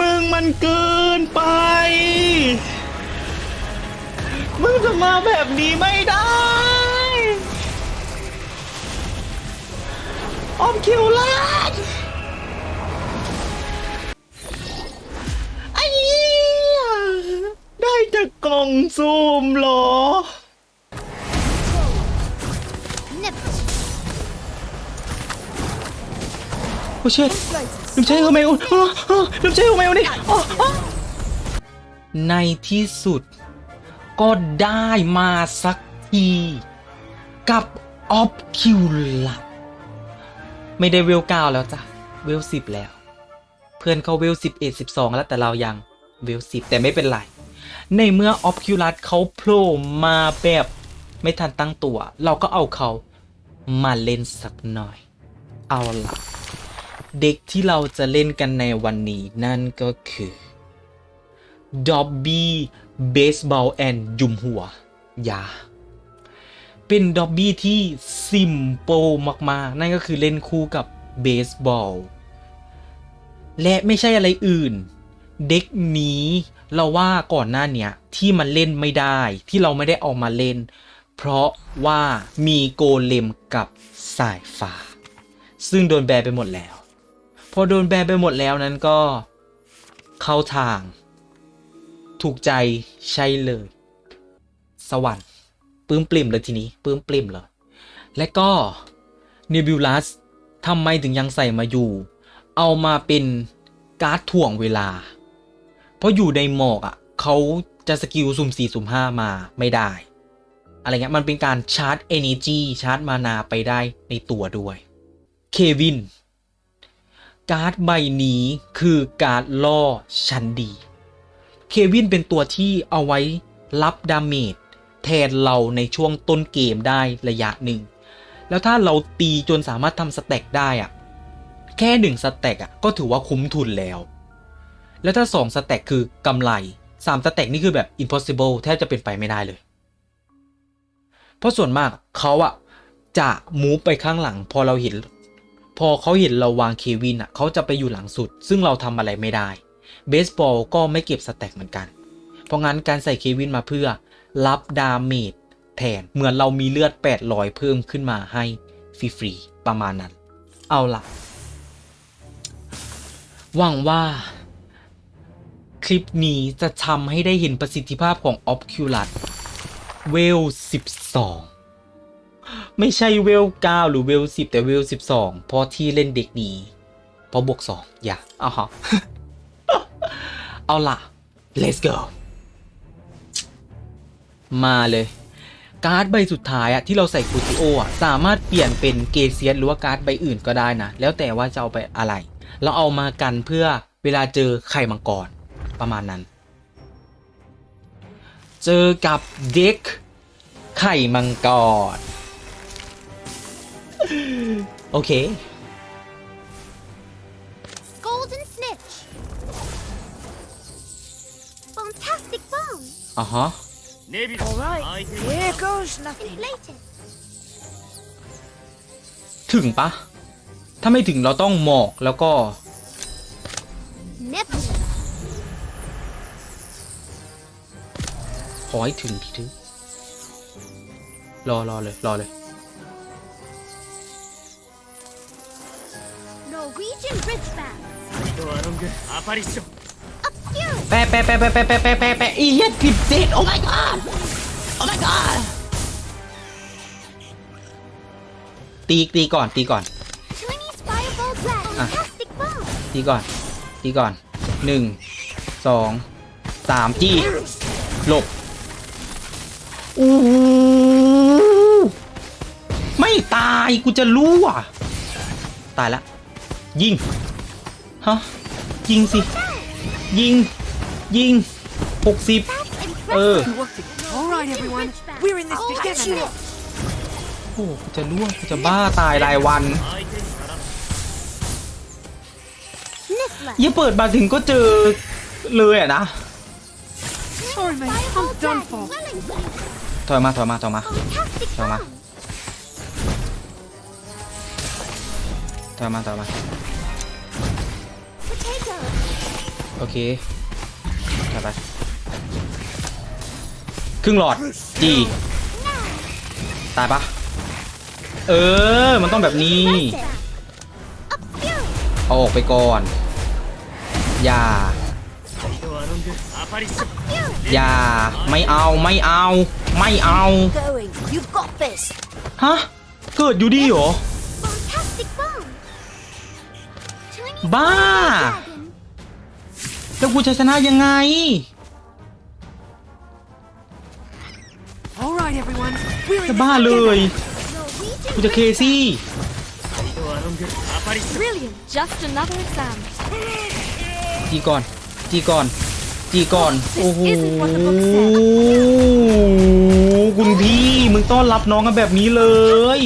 มึงมันเกินไป มึงจะมาแบบนี้ไม่ได้ ออมคิวลัดไอ้เหี้ยได้จากกล่องซูมเหรอโอ้เชิ ลืมใช้เฮอร์เมลอ้ออ้อลืมใช้เฮอร์เมลนี่ในที่สุด ก็ได้มาสักที กับออฟคิวลัดไม่ได้เวลเก้าแล้วจ้ะ เวลสิบแล้ว เพื่อนเขาเวลสิบเอ็ดสิบสองแล้วแต่เรายังเวลสิบแต่ไม่เป็นไร ในเมื่อออฟคิวลัดเขาโผล่มาแบบไม่ทันตั้งตัว เราก็เอาเขามาเล่นสักหน่อย เอาล่ะ เด็กที่เราจะเล่นกันในวันนี้นั่นก็คือดอบบี้เบสบอลแอนยุมหัวยา เป็นดอบบี้ที่ซิมโปมาก ๆ นั่นก็คือเล่นคู่กับเบสบอลและไม่ใช่อะไรอื่น เด็กนี้เราว่าก่อนหน้าเนี้ยที่มันเล่นไม่ได้ที่เราไม่ได้เอามาเล่น เพราะว่ามีโกเลมกับสายฟ้า ซึ่งโดนแบนไปหมดแล้ว พอโดนแบนไปหมดแล้วนั้นก็เข้าทาง ถูกใจใช่เลย สวรรค์ปื้มปลิ่มเลยทีนี้ปื้มปลิ่มเลยและก็เนบิวลัสทำไมถึงยังใส่มาอยู่ เอามาเป็นการ์ดถ่วงเวลา เพราะอยู่ในหมอกอะเขาจะสกิลสุ่ม4สุ่ม5มาไม่ได้ อะไรเงี้ยมันเป็นการชาร์จ Energy ชาร์จมานาไปได้ในตัวด้วย เควิน การ์ดใบนี้คือการ์ดล่อชั้นดี เควินเป็นตัวที่เอาไว้รับดาเมจแทนเราในช่วงต้นเกมได้ระยะหนึ่ง แล้วถ้าเราตีจนสามารถทำสเต็กได้อะแค่หนึ่งสเต็กอะก็ถือว่าคุ้มทุนแล้ว แล้วถ้าสองสเต็กคือกำไรสามสเต็กนี่คือแบบ impossible แทบจะเป็นไปไม่ได้เลย เพราะส่วนมากเขาอะจะมูฟไปข้างหลัง พอเราเห็น พอเขาเห็นเราวางเควินอะเขาจะไปอยู่หลังสุด ซึ่งเราทำอะไรไม่ได้ เบสบอลก็ไม่เก็บสแต็กเหมือนกัน เพราะงั้นการใส่เควินมาเพื่อรับดาเมจแทน เหมือนเรามีเลือด 800 เพิ่มขึ้นมาให้ฟรีๆประมาณนั้น เอาละหวังว่าคลิปนี้จะทำให้ได้เห็นประสิทธิภาพของ Oculus เวล 12 ไม่ใช่เวล9หรือเวล10แต่เวล12เพราะที่เล่นเด็กนี้เพราะบวก2อย่าเอาฮะเอาล่ะ let's go มาเลย การ์ดใบสุดท้ายอะที่เราใส่คูติโออะสามารถเปลี่ยนเป็นเกเซียสหรือว่าการ์ดใบอื่นก็ได้นะ แล้วแต่ว่าจะเอาไปอะไร เราเอามากันเพื่อเวลาเจอไข่มังกรประมาณนั้น เจอกับเด็กไข่มังกร โอเค Golden Snitch Fantastic Bone อะฮะ Nevis. All right. Here goes nothing. Inflated. ถึงปะ ถ้าไม่ถึงเราต้องหมอกแล้วก็ Nipple. ขอให้ถึงทีทึรอรอเลย รอเลย アロングアパリッション Obscure. แปะแปะแปะแปะแปะแปะแปะแปะแปะอีเหี้ยผิดเด็ดโอ้ my god โอ้ my god ตีตีก่อนตีก่อน Chinese Fireball Blast. Ah. Fantastic bomb. ตีก่อน ตีก่อน หนึ่ง สอง สามจี้หลบอู้หูไม่ตายกูจะรู้อ่ะ ตายละ ยิง ฮะ ยิงสิ ยิง ยิงหกสิบเออโอ้กูจะล่วงจะบ้าตายรายวันอย่งเปิดมาถึงก็เจอเลยอะนะถอยมาถอยมาถอยมาถอยมาถอยมาถอยมา โอเคกลับไปครึ่งหลอดดีตายปะเออ มันต้องแบบนี้ เอาออกไปก่อน อย่า อย่า ไม่เอา ไม่เอา ไม่เอา ฮะ เกิดอยู่ดีเหรอ บ้า แล้วกูจะชนะยังไงจะบ้าเลย กูจะเคซี่จีก่อน จีก่อน จีก่อน โอ้โห คุณพี่ มึงต้อนรับน้องกันแบบนี้เลย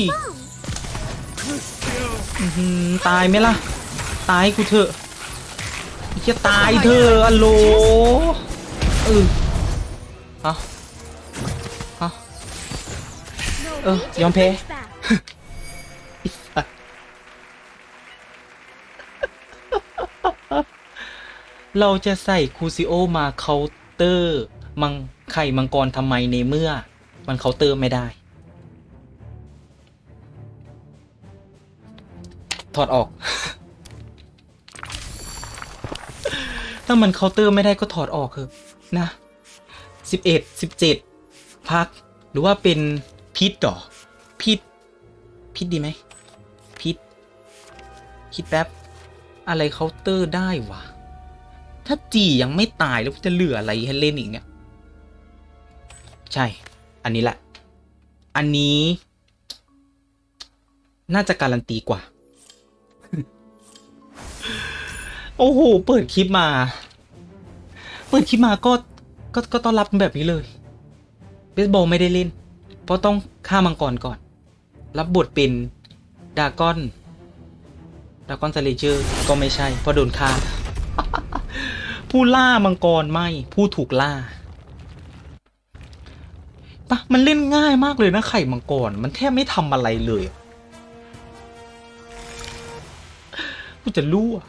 ตายไหมล่ะ ตายกูเถอะ ไอ้เหี้ยตายเถออโหลเออเอาเอา Norwegian Yon Pe. Ridgeback. เราจะใส่คูซิโอมาเคาน์เตอร์ มังไข่มังกรทำไมในเมื่อ มันเคาน์เตอร์ไม่ได้ ถอดออก ถ้ามันเคาน์เตอร์ไม่ได้ก็ถอดออกเถอะนะสิบเอ็ดสิบเจ็ดพัก หรือว่าเป็นพิษหรอพิษพิษดีไหมพิษคิดแป๊บ อะไรเคาน์เตอร์ได้วะ ถ้าจียังไม่ตายแล้วจะเหลืออะไรให้เล่นอีกเนี่ย ใช่ อันนี้แหละ อันนี้ น่าจะการันตีกว่า โอ้โห เปิดคลิปมา เปิดคลิปมาก็ ก็ก็ต้อนรับมันแบบนี้เลย เบสบอลไม่ได้เล่น เพราะต้องฆ่ามังกรก่อน รับบทเป็นดากอน ดากอนซาเลเจอร์ก็ไม่ใช่ เพราะโดนฆ่า ผู้ล่ามังกรไม่ ผู้ถูกล่าปะมันเล่นง่ายมากเลยนะไข่มังกร มันแทบไม่ทำอะไรเลยกูจะรู้อะ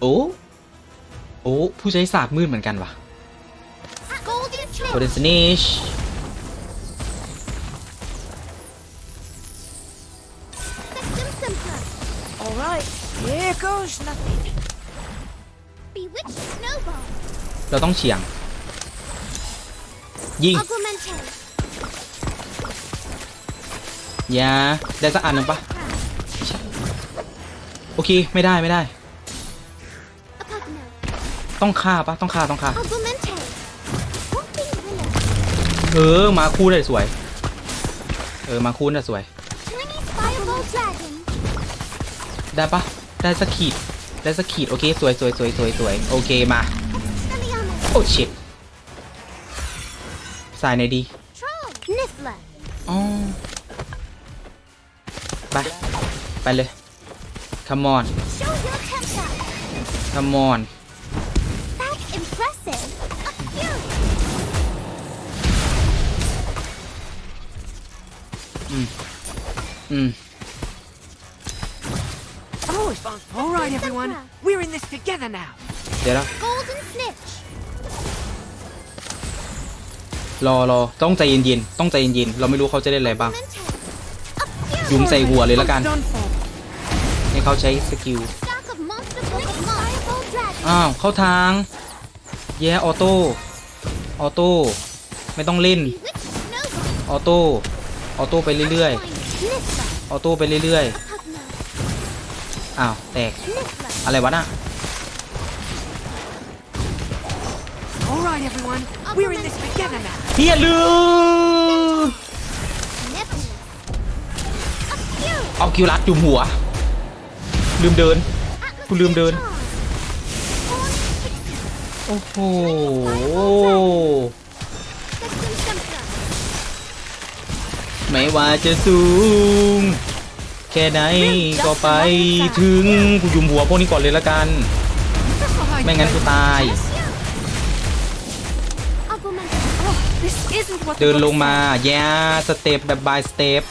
โอ้โอ้ผู้ใช้ศาสตร์มืดเหมือนกันวะ Golden โคเด Snip. นสเนช Spectrum Simpler. All right. Here goes nothing. Bewitched Snowball. เราต้องเฉียง ยิง Augmente. อยาได้สักอันหนึ่งปะโอเค ไม่ได้ไม่ได้ Apugno. ต้องฆ่าปะต้องฆ่าต้องฆ่า Augmente. Whooping Willow. เออมาคู่ได้สวย เออมาคู่น่ะสวย Chinese Fireball Dragon. ได้ปะได้สักขีดได้สักขีดโอเคสวยสวยสวยสวยสวยโอเคมา Expelliarmus. โอ้ชิตสายไหนดี Troll. Niffler. อ๋อไป ไปเลย come on Show your temper. come on อืม Oh, it's fun. All right, everyone. We're in this together now. เดี๋ยวนะ Golden Snitch. รอรอต้องใจเย็นๆต้องใจเย็นๆเราไม่รู้เขาจะได้อะไรบ้าง Augmente. A fury. ยุงใส่หัวเลยแล้วกัน Done for. ให้เขาใช้สกิล Stack of monster book of Fireball Dragon. อ้าว เข้าทาง แย่ออโต้ ออโต้ ไม่ต้องเล่น Bewitched Snowball. ออโต้ ออโต้ไปเรื่อย Niffler. ๆออโต้ไปเรื่อย Pugno. ๆอ้าว แตก Niffler. อะไรวะน่ะ All right, everyone. We're in this together now. เฮียลืม Nebulous. A fury. เอาคิวรัดจุ่มหัว ลืมเดินกูลืมเดิน Atmosphere charm. Horn โอ้โห ไม่ว่าจะสูง แค่ไหนก็ไปถึงกูจุ่มหัวพวกนี้ก่อนเลยละกัน ไม่งั้นกูตาย เดินลงมาแย่สเต็ปแบบบายสเต็ป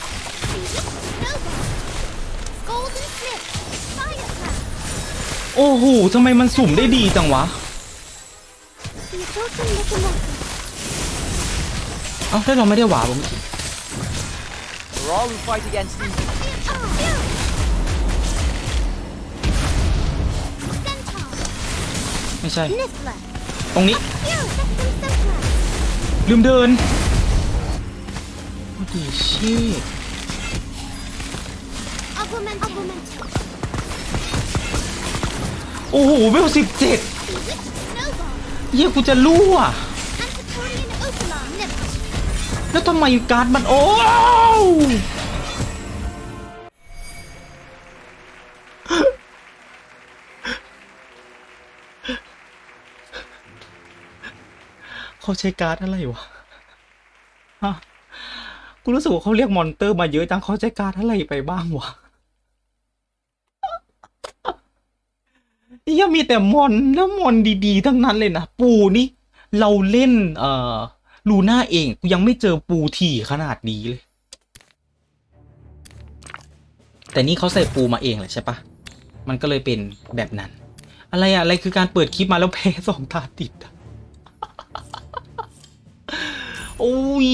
โอ้โหทำไมมันสุ่มได้ดีจังวะเอ้าแล้วเราไม่ได้หวาผม For all who fight against evil, Centaur. ไม่ใช่ Niffler. ตรงนี้ You. Sectum sempra. ลืมเดินโอ้ดีชิต Augmented. Augmented. โอ้โหเวลสิบเจ็ด Bewitched snowball. เยี่ยกูจะรั่ว Antiquarian opalon. Niffler. แล้วทำไมการ์ดมันโอ้เขาใช้การ์ดอะไรวะฮะกูรู้สึกว่าเขาเรียกมอนเตอร์มาเยอะจังเขาใช้การ์ดอะไรไปบ้างวะยังมีแต่มอนแล้วมอนดีๆ ทั้งนั้นเลยนะ ปูนี่ เราเล่น เอ่อ ลูน่าเองกูยังไม่เจอปูถี่ขนาดนี้เลย แต่นี่เขาใส่ปูมาเองแหละใช่ปะมันก็เลยเป็นแบบนั้น อะไรอะอะไรคือการเปิดคลิปมาแล้วแพ้สองตาติดอะโอ้ย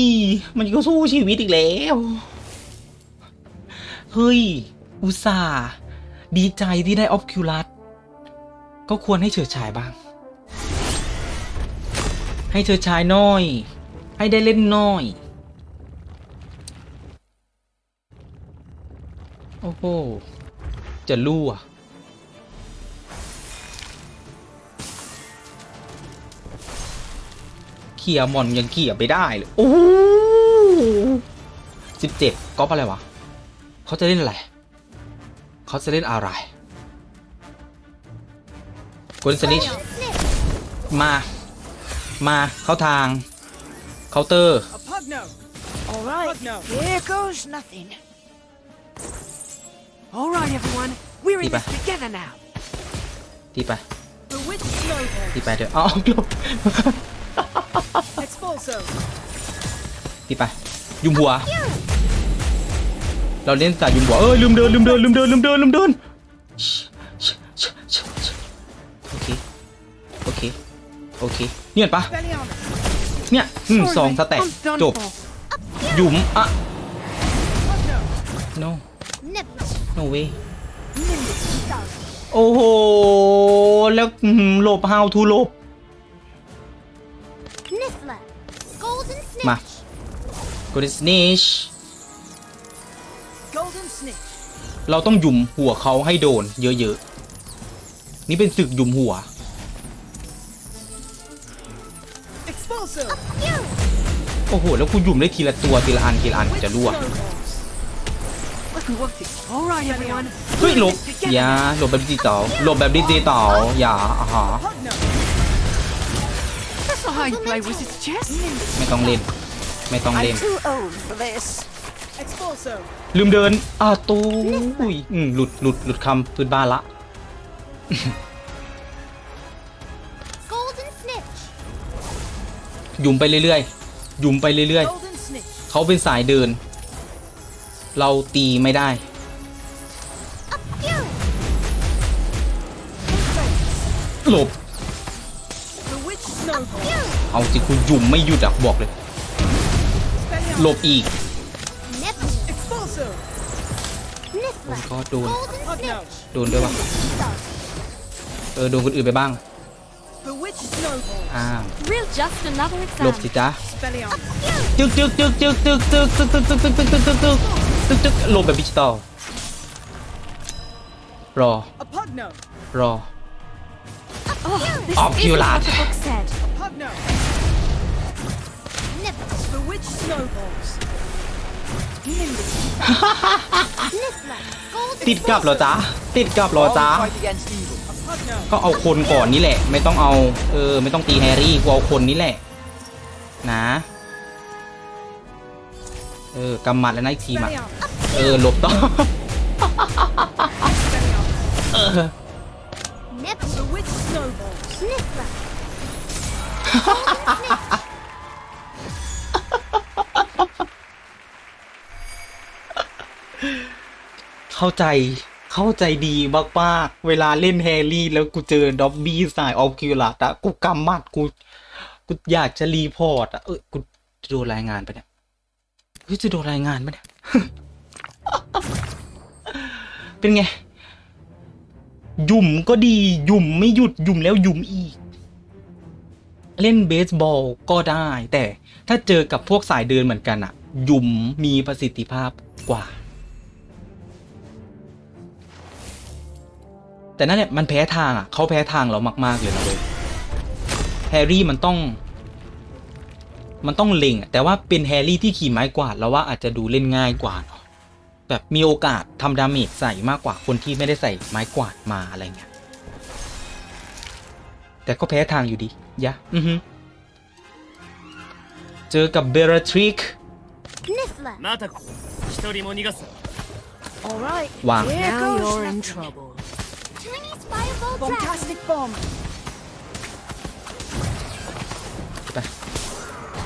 มันก็สู้ชีวิตอีกแล้ว เฮ้ย อุตส่าห์ดีใจที่ได้ออฟคิวลัสก็ควรให้เฉิดฉายบ้าง ให้เฉิดฉายน้อย ให้ได้เล่นน้อย โอ้โห จะรั่วเขี่ยมอนยังเขี่ยไปได้เลย โอ้สิบเจ็ดก๊อปอะไรวะ เขาจะเล่นอะไร เขาจะเล่นอะไรกลสนิชมา มาเข้าทาง เคาน์เตอร์ A pug no. all right, no. here goes nothing. All right, everyone. We're in Diba? this together now. ตีไป Bewitched snowball. ตีไปเดี๋ยวเอาเอาลบ Expulso. ตีไปยุมหัว เราเล่นสายยุมหัวเอ้ยลืมเดินลืมเดินลืมเดินลืมเดินลืมเดินโอเคโอเคโอเคเนี่ยเห็นปะ Belliano. เนี่ยอืม Sorry, สอง mate. สแต็ก I'm done จบ for. หยุมอะ Pug no. no Niffler. no way Nimbus 2000. โอ้โห แล้วอื้อหือหลบ how to หลบ Niffler. Golden snitch. มา good snitch Golden snitch. เราต้องหยุมหัวเขาให้โดน เยอะๆ นี่เป็นศึกหยุมหัว โอ้โห แล้วกูยุ่มได้ทีละตัวทีละอันทีละอันจะรั่วเฮ้ยหลบอย่าหลบแบบดิจิตอลหลบแบบดิจิตอลอย่าอ่าฮะไม่ต้องเล่น ไม่ต้องเล่น ลืมเดินอ่าตูอุ้ยหลุดหลุดหลุดคำพื้นบ้านละ ยุมไปเรื่อยๆหยุมไปเรื่อย Golden snitch. ๆเขาเป็นสายเดิน เราตีไม่ได้ You. หลบ Bewitched snowball. You. เอาสิคุณหยุมไม่หยุดอะบอกเลย Belliano. หลบอีก Niffler. Expulso. โอ้ Niffler. ก็โดน Golden Pug no. snitch. โดนด้วยวะ 2000. เออ โดนคนอื่นไปบ้าง Bewitched snowball. อ้าว Real just another หล exam. บสิจ๊ะ Belliano. จึกจึกจึกจึกจึกจึกจึกจึกจึกจึกจึกจึกจึกจึกจึกจึกหลบแบบดิจิตอลรอ A pug no. รอ Oh, this Oculus. isn't what the book said. Pug no. Niffler. Bewitched snowballs. Nimbus. Niffler. Golden ติดกับเหรอจ๊ะติดกับเหรอ All who จ๊ะ fight against evil, A pug no. ก็เอาคนก่อนนี่แหละ ไม่ต้องเอา เออ ไม่ต้องตีแฮร์รี่กูเอาคนนี้แหละ นะ เออกำมัดแล้วนะอีกทีมาเออหลบต่อเข้าใจ เข้าใจดีมากๆ เวลาเล่นแฮร์รี่แล้วกูเจอด็อบบี้สายออฟคิวลัดอะกูกำมัดกูกูอยากจะรีพอร์ตอะเออกูจะโดนรายงานปะเนี่ยเฮ้ยจะโดนรายงานปะเนี่ยเป็นไง ยุ่มก็ดียุ่มไม่หยุดยุ่มแล้วยุ่มอีก เล่นเบสบอลก็ได้ แต่ถ้าเจอกับพวกสายเดินเหมือนกันอะยุ่มมีประสิทธิภาพกว่า แต่นั่นแหละมันแพ้ทางอะเขาแพ้ทางเรามาก ๆ เลยนะเว้ยแฮร์รี่มันต้อง มันต้องเล็งอะแต่ว่าเป็นแฮร์รี่ที่ขี่ไม้กวาดแล้วว่าอาจจะดูเล่นง่ายกว่าเนาะแบบมีโอกาสทำดาเมจใส่มากกว่าคนที่ไม่ได้ใส่ไม้กวาดมาอะไรเงี้ยแต่ก็แพ้ทางอยู่ดียะอือฮึเจอกับเบรทริก Niffler. また 一人も逃がすな All right. Wow. Here Now goes you're in nothing. trouble. Chinese fireball dragon. Fantastic bomb.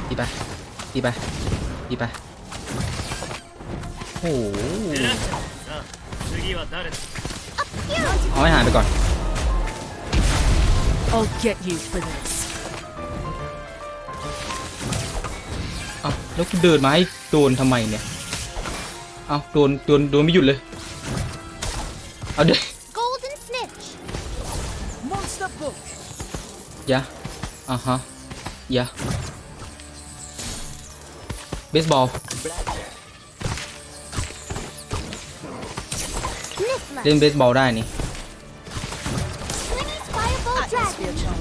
ตีไปตีไปตีไปโอ้โห デラッチャさあ次は誰だ เอาให้หายไปก่อน I'll get you for this. เอาแล้วกูเดินมาให้โดนทำไมเนี่ย เอาโดนโดนโดนไม่หยุดเลย เอาเดี๋ยว Golden snitch. Monster book. ยะอ่าฮะยะเบสบอล Niffler. เล่นเบสบอลได้นี่ Chinese fireball Atmosphere dragon. charm.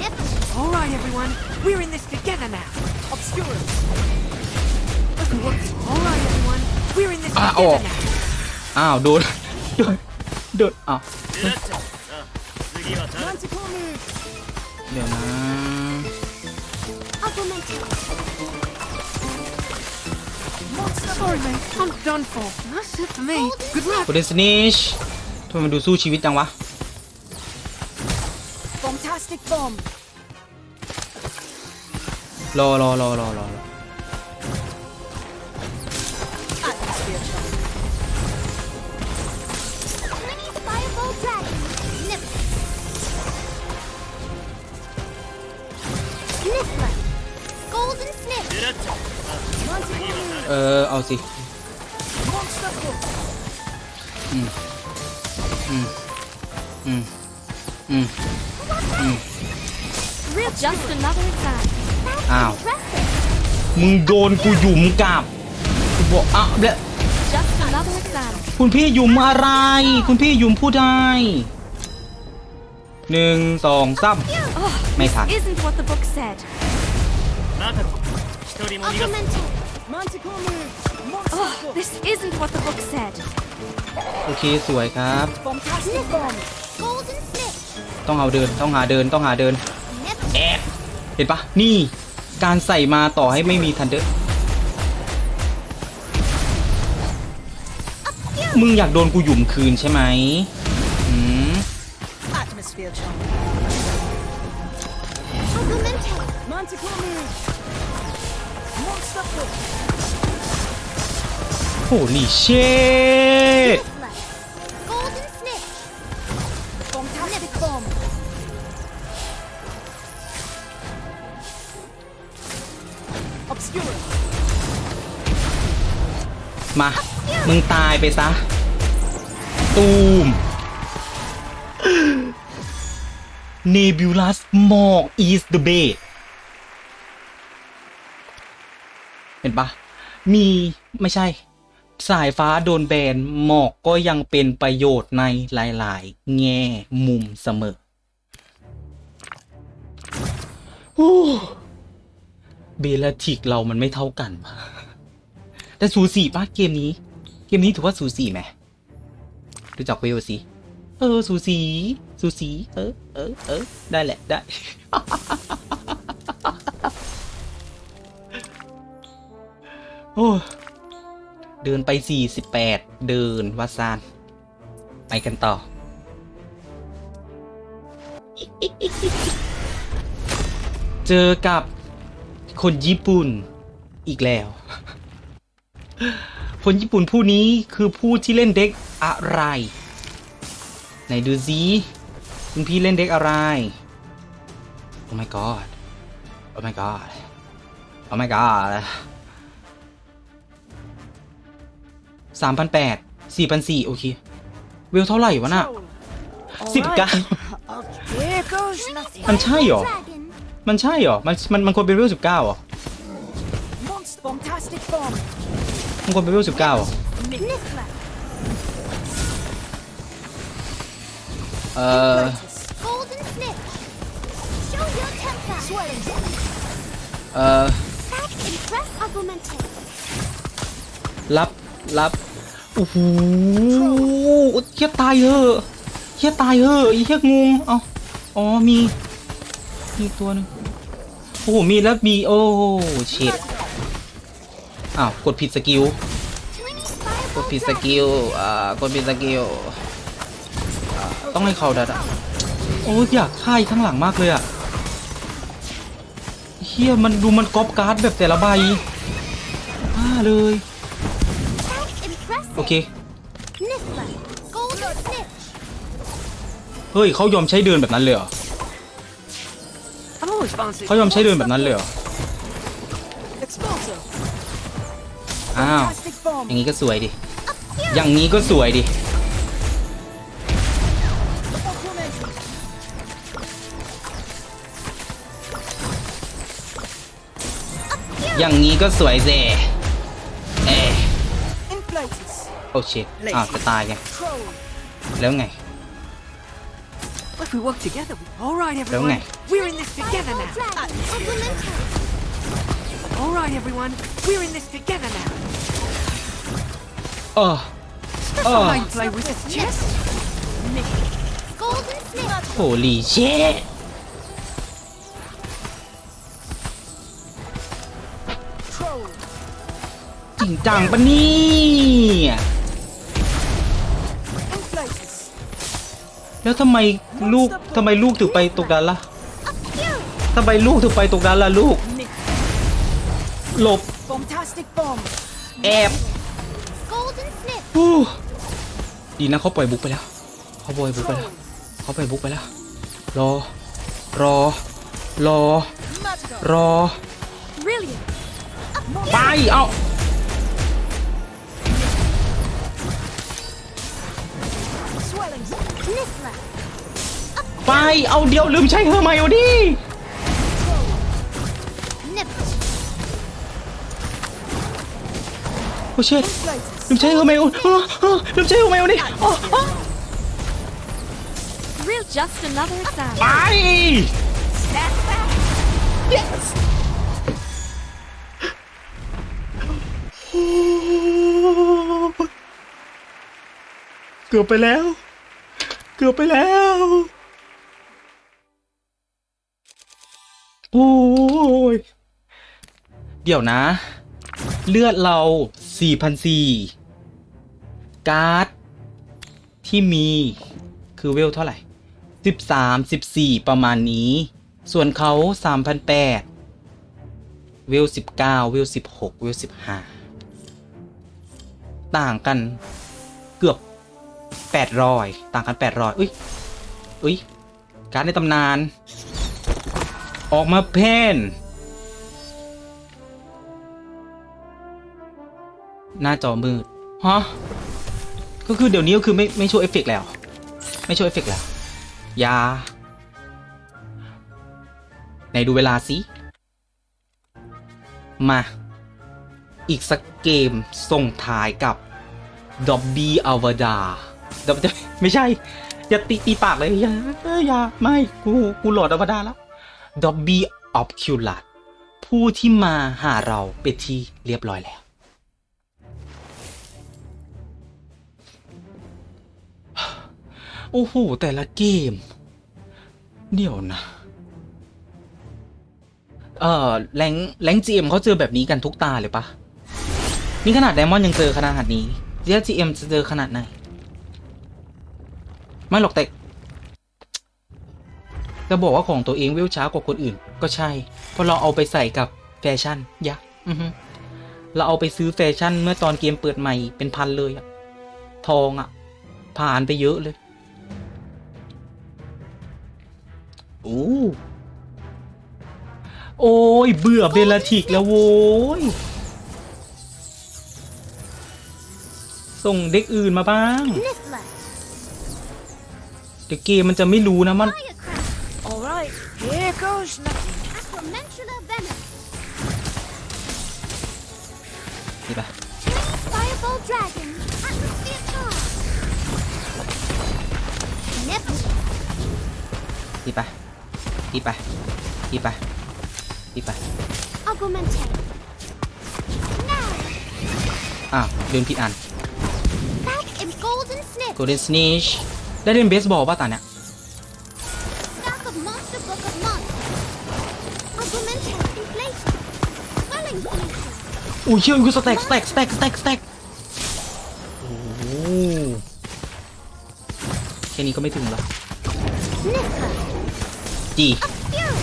Niffler. All right, everyone. We're in this together now. Obscurance. All right, everyone. We're in this Ah, together oh. now. อ้าวโด ดี๋ยวนะ Augmented. Monster Sorry, mate. I'm done for. That's it for me. Good luck. โคเดนสนิชทำไมมันดูสู้ชีวิตจังวะ Fantastic bomb. รอรอรอรอรอรอ เออ เอาสิ Monster book. อืม อืม อืม อืม Real Just another exam. That's Ow. impressive. มึงโดนกูหยุมกลับกูบอกอะเดี๋ยว Just another exam. คุณพี่หยุมอะไร คุณพี่หยุมผู้ใดหนึ่งสองสาม Oh, Made that. isn't what the book said. また一人も逃がすな Augmented. Manticore move. Monster Oh, book. this isn't what the book said. โอเคสวยครับ Fantastic bomb. Golden snitch. ต้องเอาเดิน ต้องหาเดิน ต้องหาเดิน Niffler. แอบเห็นปะนี่ การใส่มาต่อให้ไม่มีทันเดอร์ มึงอยากโดนกูหยุมคืนใช่ไหมอืม ม Augmented. Manticore move. Monster book. โหลีเชด Niffler. Golden snitch. Fantastic bomb. Obscurance. มา มึงตายไปซะ ตูม Nebulous Smog is the bait เเห็นปะมีไม่ใช่ สายฟ้าโดนแบนหมอกก็ยังเป็นประโยชน์ในหลาย ๆ แง่มุมเสมอเบลทิกเรามันไม่เท่ากัน แต่สูสีป่ะเกมนี้ เกมนี้ถือว่าสูสีไหมดูจากเวลสิ เออ สูสี สูสี เออ เออ เออ ได้แหละ ได้ โอ้เดินไป 48 เดินวัดซาน ไปกันต่อ เจอกับคนญี่ปุ่นอีกแล้ว คนญี่ปุ่นผู้นี้คือผู้ที่เล่นเด็กอะไร ไหนดูซิคุณพี่เล่นเด็กอะไร โอ้ my god โอ้ my god โอ้ my god สามพันแปดสี่พันสี่โอเค เวลเท่าไหร่วะน่ะ All สิบเก้า right. Here goes nothing. มันใช่เหรอ Dragon. มันใช่เหรอ มันมันมันควรเป็นเวลสิบเก้าเหรอ Monster bombastic bomb. มันควรเป็นเวลสิบเก้าเหรอ Nifla. เอ่อ Inflatus. Golden snitch. Show your temper. Swelling. เอ่อ Back impress augmente. รับรับ โอ้โหเฮียตายเหอะเฮียตายเหอะไอ้เฮียงงเอ้าอ๋อมีมีตัวหนึงโอ้โหมีแล้วมีโอ้เชิดอ้าวกดผิดสกิลกดผิดสกิลอ่ากดผิดสกิลต้องให้เขาดัดอะโอ้อยากฆ่าข้างหลังมากเลยอะเฮียมันดูมันก๊อปการ์ดแบบแต่ละใบฆ่าเลย โอเค เฮ้ยเขายอมใช้เดินแบบนั้นเลยเหรอเขายอมใช้เดินแบบนั้นเลยเหรอ อ้าว อย่างนี้ก็สวยดิ อย่างนี้ก็สวยดิ อย่างนี้ก็สวยเซ อ้ชิตอ้าวจะตายไง Troll. แล้วไง If we work together, we... All right, Đâu everyone. này. We're in this together Fireball now. dragon. Augmente. All right, everyone. We're in this together now. เออ Special Oh. mind play with this chest. Golden snitch. โหลีเช Troll. จริงจังปะเนี่ย แล้วทำไมลูกทำไมลูกถึงไปตรงนั้นล่ะ Pew. ทำไมลูกถึงไปตรงนั้นล่ะลูก หลบ Bombastic bomb. แอบ Golden snitch. อู้ดีนะเขาปล่อยบุกไปแล้ว เขาปล่อยบุกไปแล้ว เขาปล่อยบุกไปแล้ว รอ รอ รอ Matador. รอ Brilliant. ไป เอา ไป เอาเดียวลืมใช้เฮอร์ไมโอนี่ Nip. โอ้เชิด Inflatus. ลืมใช้เฮอร์ไมโออ้ออ้อลืมใช้เฮอร์ไมโอนี่อ้ออ้อ Real just another exam. ไปเกือบไปแล้ว เกือบไปแล้ว โอ้ย เดี๋ยวนะ เลือดเรา4,004การ์ด ที่มีคือเวลเท่าไหร่ 13 14 ประมาณนี้ ส่วนเขา3,008เวล 19 เวล 16 เวล 15 ต่างกันเกือบ 800 ต่างกัน 800 อุ้ยอุ้ยการดในตำนาน ออกมาเพนหน้าจอมืดฮะก็คือเดี๋ยวนี้ก็คือไม่ไม่โชว์เอฟเฟกต์แล้ว ไม่โชว์เอฟเฟกต์แล้วยาไหนดูเวลาสิ มา อีกสักเกมส่งท้ายกับดอบบี้อวดาดอบไม่ใช่ อย่าตีตีปากเลย อย่าเอ้ยอย่าไม่ กู กูโหลดอวดาแล้ว ดอบบี้ออฟคิวลัดผู้ที่มาหาเราเป็นที่เรียบร้อยแล้ว โอ้โห แต่ละเกม เดี๋ยวนะ เอ่อแรงแรงจีเอ็มเขาเจอแบบนี้กันทุกตาเลยปะนี่ขนาดไดมอนด์ยังเจอขนาดนี้เจียจีเอ็มจะเจอขนาดไหน ไม่หรอกแต่ จะบอกว่าของตัวเองเวลช้ากว่าคนอื่น ก็ใช่ เพราะเราเอาไปใส่กับแฟชั่นยักษ์อือฮึเราเอาไปซื้อแฟชั่นเมื่อตอนเกมเปิดใหม่เป็นพันเลยอะทองอะผ่านไปเยอะเลยโอ้โอ้ยเบื่อเบลาทิกแล้วโว้ย ส่งเด็กอื่นมาบ้าง Nifla. เดี๋ยวเกมมันจะไม่รู้นะมัน goes nothing. Acromantula venom. นี่ปะ Chinese fireball dragon. Atmosphere charge. Neptune. นี่ปะนี่ปะนี่ปะนี่ปะ Augmente. Now. อ้าวเดินผิดอัน Back in golden snip. Golden Snitch ได้เล่นเบสบอลป่ะตาเนี่ย อุ้ยเชื่อกูสแต็กสแต็กสแต็กสแต็กสแต็กโอ้โหแค่นี้ก็ไม่ถึงหรอ Nifla. จี Fury.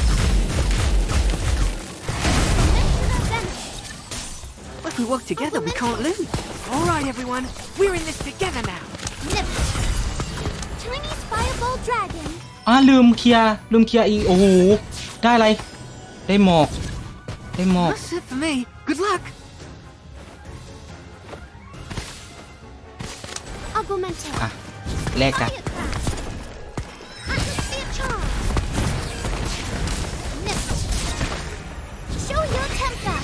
Acromantula venom. If we work together, we can't lose. All right, everyone. We're in this together now. Neptune. Chinese fireball dragon. อ่าลืมเคลียร์ลืมเคลียร์อีกโอ้โหได้อะไร ได้หมอกได้หมอก That's it for me. Good luck. แลกกัน Firecraft. Atmosphere charge. Neptune. Show your temper.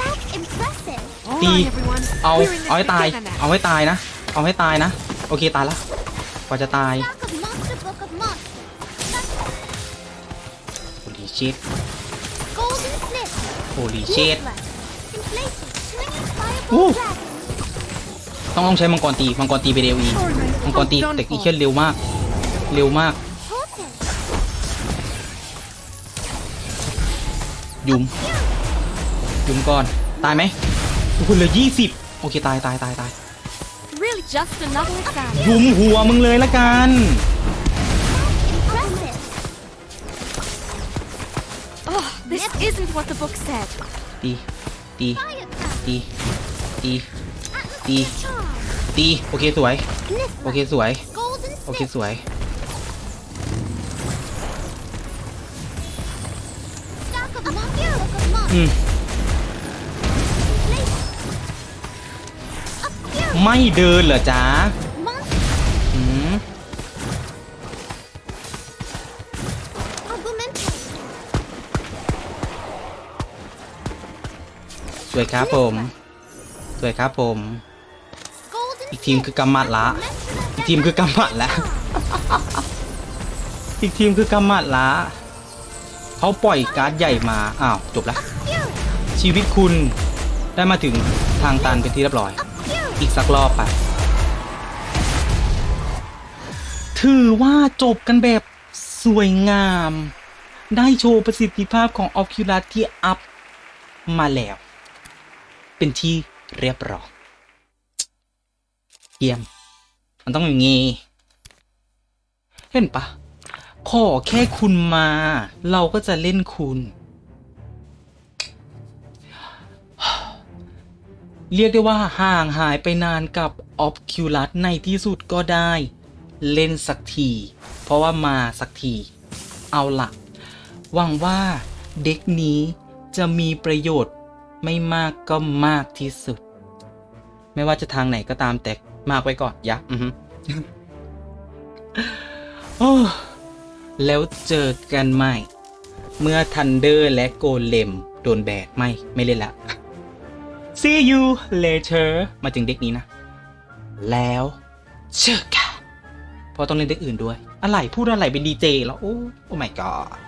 That's impressive. All ตี right, everyone. เอา We're in เอา this ให้ตาย together now. เอาให้ตายนะ เอาให้ตายนะ โอเคตายแล้วกว่าจะตาย Stack of monster book of monsters. Holy shit Golden snip. Holy shit Nifla. Inflation. ต้องลองใช้มังกรตีมังกรตีไปเร็วอี Sorry, mate. มังกรตี I'm done แต่อี for. เคียนเร็วมาก เร็วมาก Potent. ยุม ยุมก่อน ตายไหมทุกคนเหลือยี่สิบโอเค ตายตายตายตาย Really just another exam. ยุมหัวมึงเลยละกัน Impressive. Oh, this isn't what the book said. ตีตี Firecraft. ตีตี Atmosphere charge. ตีโอเคสวย Nifla. โอเคสวย Golden โอเค snip. สวย Stack of monster book of monsters. อืม A fury. ไม่เดินเหรอจ๊ะ Monster. อืม Augmente. สวยครับผม สวยครับผม Golden อีกทีมคือกำมัดละ อีกทีมคือกำมัดละอีกทีมคือกำมัดละเขาปล่อยการ์ดใหญ่มา อ้าว จบละชีวิตคุณได้มาถึงทางตันเป็นที่เรียบร้อย อีกสักรอบไป ถือว่าจบกันแบบสวยงาม ได้โชว์ประสิทธิภาพของ Oculus ที่อัพมาแล้ว เป็นที่เรียบร้อย เยี่ยม มันต้องอย่างงี้ เห็นปะขอแค่คุณมา เราก็จะเล่นคุณ เรียกได้ว่าห่างหายไปนานกับ Oculus ในที่สุดก็ได้ เล่นสักที เพราะว่ามาสักที เอาละหวังว่าเด็กนี้จะมีประโยชน์ไม่มากก็มากที่สุด ไม่ว่าจะทางไหนก็ตามแต่ มากไว้ก่อนยะอือฮึแล้วเจอกันใหม่ เมื่อทันเดอร์และโกเลมโดนแบกไม่ ไม่เล่นละ See you later มาถึงเด็กนี้นะ แล้วเจอกันเพราะต้องเล่นเด็กอื่นด้วย อะไรพูดอะไรเป็นดีเจแล้ว โอ้ โอ้ my god